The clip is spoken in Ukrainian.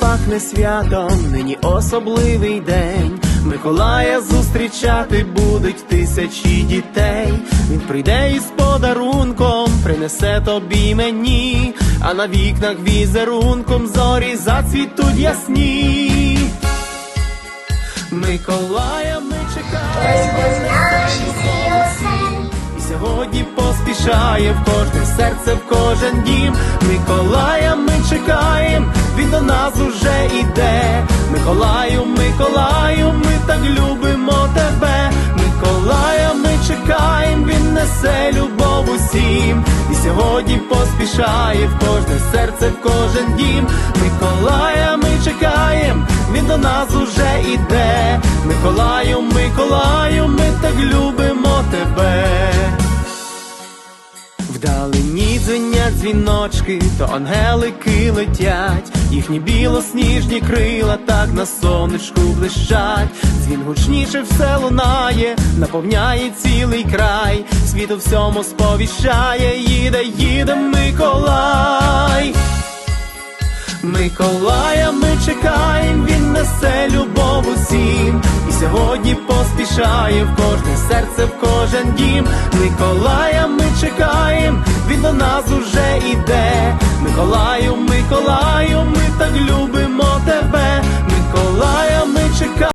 пахне святом, нині особливий день. Миколая зустрічати будуть тисячі дітей. Він прийде із подарунком, принесе тобі мені, а на вікнах візерунком зорі зацвітуть ясні. Миколая ми чекаємо. І сьогодні поспішає в кожне серце, в кожен дім. Миколая ми чекаєм, Миколаю, Миколаю, ми так любимо тебе. Миколая ми чекаємо, він несе любов усім. І сьогодні поспішає в кожне серце, в кожен дім. Миколая ми чекаєм, він до нас уже іде. Миколаю, Миколаю, ми так любимо Вдалині дзвенять дзвіночки, то ангелики летять, їхні білосніжні крила так на сонечку блищать. Дзвін гучніше все лунає, наповняє цілий край, світ у всьому сповіщає, їде, їде Миколай. Миколая ми чекаєм, він несе любов усім. І сьогодні поспішає в кожне серце, в кожен дім. Миколая ми чекаєм, він до нас уже іде. Миколаю. Миколаю,